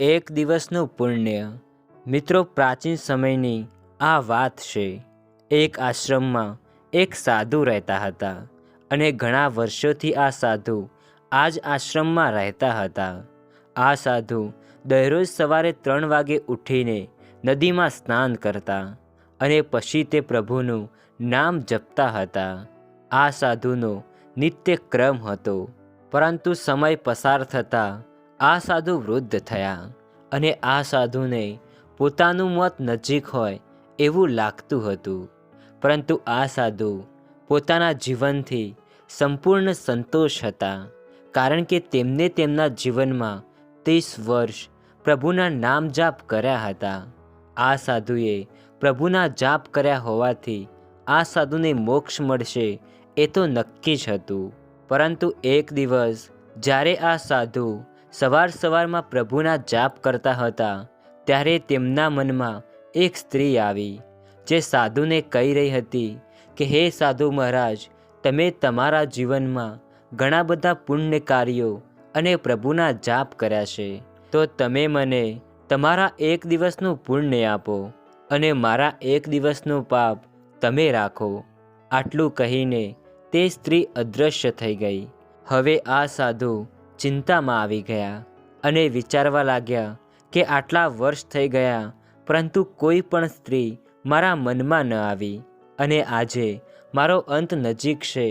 એક દિવસનું પુણ્ય. મિત્રો, પ્રાચીન સમયની આ વાત છે. એક આશ્રમમાં એક સાધુ રહેતા હતા અને ઘણા વર્ષોથી આ સાધુ આ જ આશ્રમમાં રહેતા હતા. આ સાધુ દરરોજ સવારે ત્રણ વાગે ઉઠીને નદીમાં સ્નાન કરતા અને પછી તે પ્રભુનું નામ જપતા હતા. આ સાધુનો નિત્ય ક્રમ હતો, પરંતુ સમય પસાર થતાં આ સાધુ વૃદ્ધ થયા અને આ સાધુને પોતાનું મત નજીક હોય એવું લાગતું હતું. પરંતુ આ સાધુ પોતાના જીવનથી સંપૂર્ણ સંતોષ હતા, કારણ કે તેમને તેમના જીવનમાં ત્રીસ વર્ષ પ્રભુના નામ જાપ કર્યા હતા. આ સાધુએ પ્રભુના જાપ કર્યા હોવાથી આ સાધુને મોક્ષ મળશે એ તો નક્કી જ હતું. પરંતુ એક દિવસ જ્યારે આ સાધુ સવાર સવારમાં પ્રભુના જાપ કરતા હતા. ત્યારે તેમના મનમાં એક સ્ત્રી આવી, જે સાધુને કહી રહી હતી કે, હે સાધુ મહારાજ, તમે તમારા જીવનમાં ઘણા બધા પુણ્ય કાર્યો અને પ્રભુના જાપ કર્યા છે. તો તમે મને તમારા એક દિવસનું પુણ્ય આપો અને મારા એક દિવસનું પાપ તમે રાખો. આટલું કહીને તે સ્ત્રી અદૃશ્ય થઈ ગઈ. હવે આ સાધુ ચિંતામાં આવી ગયા અને વિચારવા લાગ્યા કે આટલા વર્ષ થઈ ગયા, પરંતુ કોઈ પણ સ્ત્રી મારા મનમાં ન આવી અને આજે મારો અંત નજીક છે,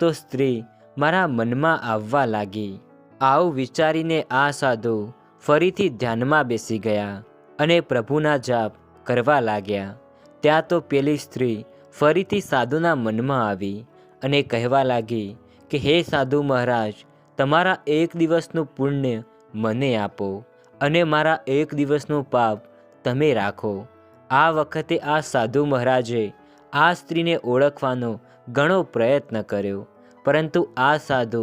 તો સ્ત્રી મારા મનમાં આવવા લાગી. આવું વિચારીને આ સાધુ ફરીથી ધ્યાનમાં બેસી ગયા અને પ્રભુના જાપ કરવા લાગ્યા. ત્યાં તો પેલી સ્ત્રી ફરીથી સાધુના મનમાં આવી અને કહેવા લાગી કે, હે સાધુ મહારાજ તમારા એક દિવસનું પુણ્ય મને આપો અને મારા એક દિવસનું પાપ તમે રાખો. આ વખતે આ સાધુ મહારાજે આ સ્ત્રીને ઓળખવાનો ઘણો પ્રયત્ન કર્યો, પરંતુ આ સાધુ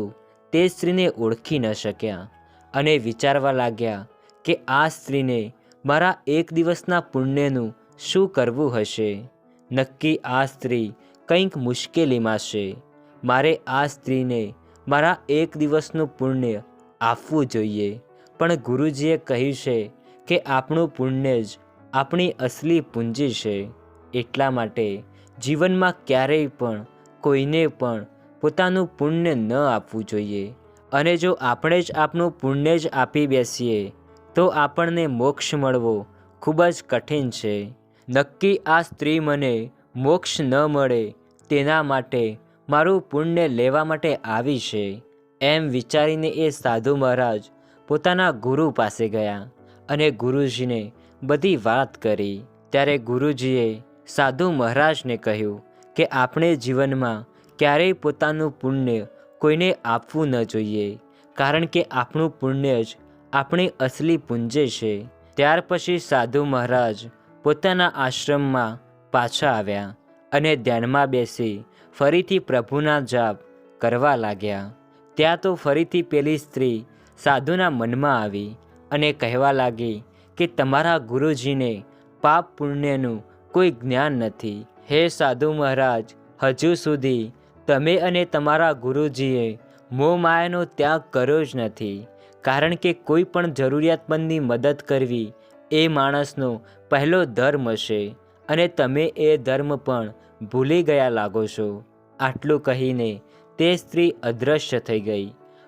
તે સ્ત્રીને ઓળખી ન શક્યા અને વિચારવા લાગ્યા કે આ સ્ત્રીને મારા એક દિવસના પુણ્યનું શું કરવું હશે? નક્કી આ સ્ત્રી કંઈક મુશ્કેલીમાં છે. મારે આ સ્ત્રીને મારા એક દિવસનું પુણ્ય આપવું જોઈએ. પણ ગુરુજીએ કહ્યું છે કે આપણું પુણ્ય જ આપણી અસલી પૂંજી છે. એટલા માટે જીવનમાં ક્યારેય પણ કોઈને પણ પોતાનું પુણ્ય ન આપવું જોઈએ. અને જો આપણે જ આપણું પુણ્ય જ આપી બેસીએ, તો આપણને મોક્ષ મળવો ખૂબ જ કઠિન છે. નક્કી આ સ્ત્રી મને મોક્ષ ન મળે તેના માટે મારું પુણ્ય લેવા માટે આવી છે. એમ વિચારીને એ સાધુ મહારાજ પોતાના ગુરુ પાસે ગયા અને ગુરુજીને બધી વાત કરી. ત્યારે ગુરુજીએ સાધુ મહારાજને કહ્યું કે આપણે જીવનમાં ક્યારેય પોતાનું પુણ્ય કોઈને આપવું ન જોઈએ, કારણ કે આપણું પુણ્ય જ આપણી અસલી પુંજે છે. ત્યાર પછી સાધુ મહારાજ પોતાના આશ્રમમાં પાછા આવ્યા અને ધ્યાનમાં બેસી ફરીથી પ્રભુના જાપ કરવા લાગ્યા. ત્યાં તો ફરીથી પેલી સ્ત્રી સાધુના મનમાં આવી અને કહેવા લાગી કે તમારા ગુરુજીને પાપ પુણ્યનું કોઈ જ્ઞાન નથી. હે સાધુ મહારાજ, હજુ સુધી તમે અને તમારા ગુરુજીએ મોહ માયાનો ત્યાગ કર્યો જ નથી. કારણ કે કોઈ પણ જરૂરિયાતમંદની મદદ કરવી એ માણસનો પહેલો ધર્મ છે અને તમે એ ધર્મ પણ ભૂલી ગયા લાગો છો? આટલું કહીને તે સ્ત્રી અદૃશ્ય થઈ ગઈ.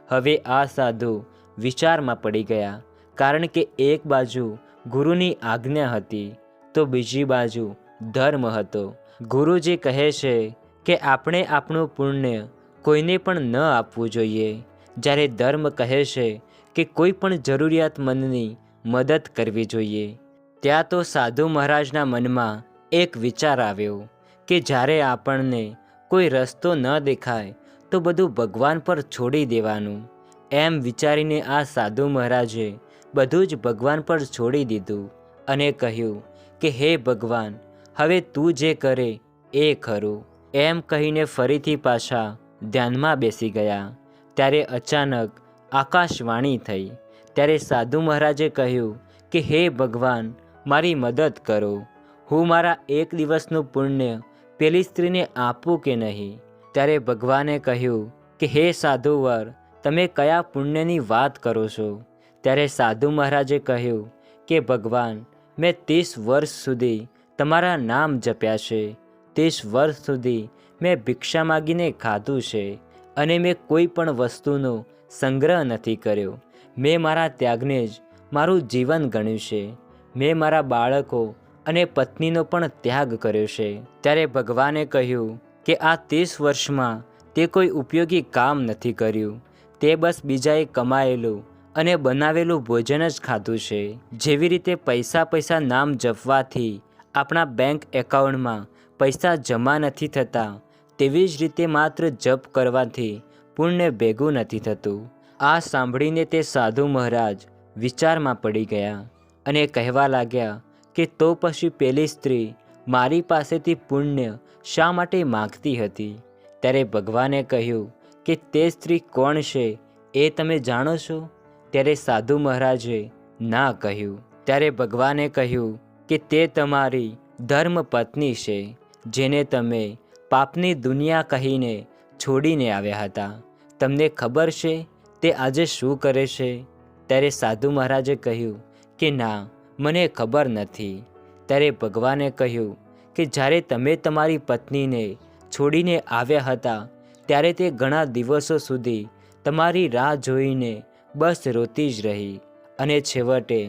હવે આ સાધુ વિચારમાં પડી ગયા, કારણ કે એક બાજુ ગુરુની આજ્ઞા હતી, તો બીજી બાજુ ધર્મ હતો. ગુરુજી કહે છે કે આપણે આપણું પુણ્ય કોઈને પણ ન આપવું જોઈએ. જ્યારે ધર્મ કહે છે કે કોઈ પણ જરૂરિયાતમંદની મદદ કરવી જોઈએ. ત્યાં તો સાધુ મહારાજના મનમાં એક વિચાર આવ્યો. કે જ્યારે આપણને કોઈ રસ્તો ન દેખાય, તો બધું ભગવાન પર છોડી દેવાનું. એમ વિચારીને આ સાધુ મહારાજે બધું જ ભગવાન પર છોડી દીધું અને કહ્યું કે, હે ભગવાન, હવે તું જે કરે એ ખરું. એમ કહીને ફરીથી પાછા ધ્યાનમાં બેસી ગયા. ત્યારે અચાનક આકાશવાણી થઈ. ત્યારે સાધુ મહારાજે કહ્યું કે, હે ભગવાન, મારી મદદ કરો. હું મારા એક દિવસનું પુણ્ય પેલી સ્ત્રીને આપવું કે નહીં? ત્યારે ભગવાને કહ્યું કે, હે સાધુવર, તમે કયા પુણ્યની વાત કરો છો? ત્યારે સાધુ મહારાજે કહ્યું કે, ભગવાન, મેં ત્રીસ વર્ષ સુધી તમારા નામ જપ્યા છે. ત્રીસ વર્ષ સુધી મેં ભિક્ષા માગીને ખાધું છે અને મેં કોઈ પણ વસ્તુનો સંગ્રહ નથી કર્યો. મેં મારા ત્યાગને જ મારું જીવન ગણ્યું છે. મેં મારા બાળકો અને પત્નીનો પણ ત્યાગ કર્યો છે. ત્યારે ભગવાને કહ્યું કે આ ત્રીસ વર્ષમાં તે કોઈ ઉપયોગી કામ નથી કર્યું. તે બસ બીજાએ કમાયેલું અને બનાવેલું ભોજન જ ખાધું છે. જેવી રીતે પૈસા પૈસા નામ જપવાથી આપણા બેંક એકાઉન્ટમાં પૈસા જમા નથી થતા, તેવી જ રીતે માત્ર જપ કરવાથી પુણ્ય ભેગું નથી થતું. આ સાંભળીને તે સાધુ મહારાજ વિચારમાં પડી ગયા અને કહેવા લાગ્યા કે તો પછી પેલી સ્ત્રી મારી પાસેથી પુણ્ય શા માટે માગતી હતી? ત્યારે ભગવાને કહ્યું કે તે સ્ત્રી કોણ છે એ તમે જાણો છો? ત્યારે સાધુ મહારાજે ના કહ્યું. ત્યારે ભગવાને કહ્યું કે તે તમારી ધર્મ પત્ની છે, જેને તમે પાપની દુનિયા કહીને છોડીને આવ્યા હતા. તમને ખબર છે તે આજે શું કરે છે? ત્યારે સાધુ મહારાજે કહ્યું કે ના મને ખબર નથી. ત્યારે ભગવાને કહ્યું કે જ્યારે તમે તમારી પત્નીને છોડીને આવ્યા હતા, ત્યારે તે ઘણા દિવસો સુધી તમારી રાહ જોઈને બસ રોતી જ રહી અને છેવટે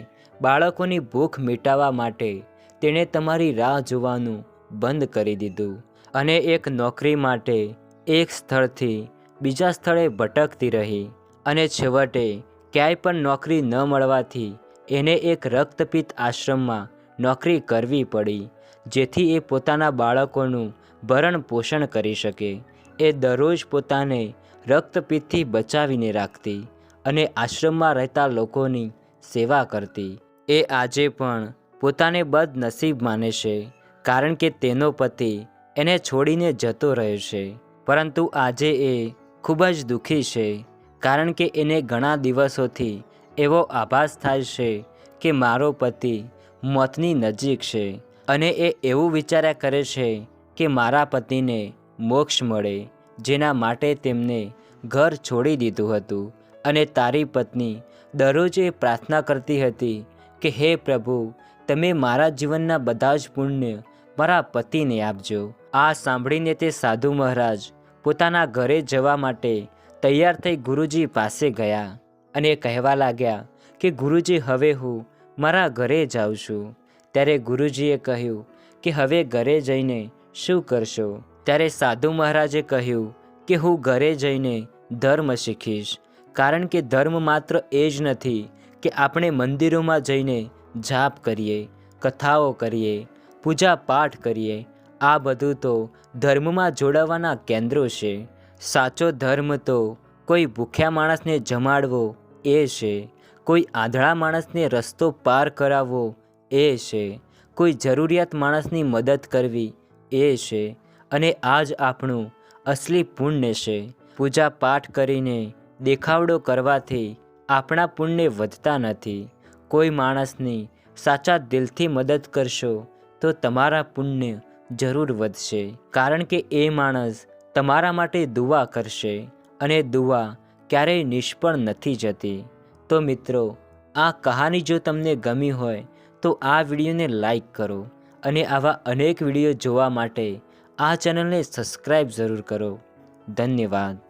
બાળકોની ભૂખ મિટાવવા માટે તેણે તમારી રાહ જોવાનું બંધ કરી દીધું અને એક નોકરી માટે એક સ્થળથી બીજા સ્થળે ભટકતી રહી અને છેવટે ક્યાંય પણ નોકરી ન મળવાથી એને એક રક્તપિત આશ્રમમાં નોકરી કરવી પડી, જેથી એ પોતાના બાળકોનું ભરણ પોષણ કરી શકે. એ દરરોજ પોતાને રક્તપિતથી બચાવીને રાખતી અને આશ્રમમાં રહેતા લોકોની સેવા કરતી. એ આજે પણ પોતાને બદનસીબ માને છે, કારણ કે તેનો પતિ એને છોડીને જતો રહ્યો છે. પરંતુ આજે એ ખૂબ જ દુઃખી છે, કારણ કે એને ઘણા દિવસોથી એવો આભાસ થાય છે કે મારો પતિ મોતની નજીક છે અને એ એવું વિચાર્યા કરે છે કે મારા પતિને મોક્ષ મળે, જેના માટે તેમને ઘર છોડી દીધું હતું અને તારી પત્ની દરરોજ એ પ્રાર્થના કરતી હતી કે, હે પ્રભુ, તમે મારા જીવનના બધા જ પુણ્ય મારા પતિને આપજો. આ સાંભળીને તે સાધુ મહારાજ પોતાના ઘરે જવા માટે તૈયાર થઈ ગુરુજી પાસે ગયા. અને કહેવા લાગ્યા કે, ગુરુજી, હવે હું મારા ઘરે જાઉં છું. ત્યારે ગુરુજીએ કહ્યું કે, હવે ઘરે જઈને શું કરશો? ત્યારે સાધુ મહારાજે કહ્યું કે, હું ઘરે જઈને ધર્મ શીખીશ, કારણ કે ધર્મ માત્ર એ જ નથી કે આપણે મંદિરોમાં જઈને જાપ કરીએ, કથાઓ કરીએ, પૂજા પાઠ કરીએ, આ બધું તો ધર્મમાં જોડાવાના કેન્દ્રો છે. સાચો ધર્મ તો કોઈ ભૂખ્યા માણસને જમાડવો એ છે, કોઈ આંધળા માણસને રસ્તો પાર કરાવવો, એ છે. કોઈ જરૂરિયાત માણસની મદદ કરવી, એ છે. અને આ જ આપણું અસલી પુણ્ય છે. પૂજા પાઠ કરીને દેખાવડો કરવાથી આપણા પુણ્ય વધતા નથી. કોઈ માણસની સાચા દિલથી મદદ કરશો, તો તમારા પુણ્ય જરૂર વધશે. કારણ કે એ માણસ તમારા માટે દુઆ કરશે. અને દુઆ ક્યારેય નિષ્ફળ નથી જતી. તો મિત્રો, આ કહાની જો તમને ગમી હોય, તો આ વિડીયોને લાઈક કરો અને આવા અનેક વીડિયો જોવા માટે આ ચેનલને સબસ્ક્રાઈબ જરૂર કરો. ધન્યવાદ.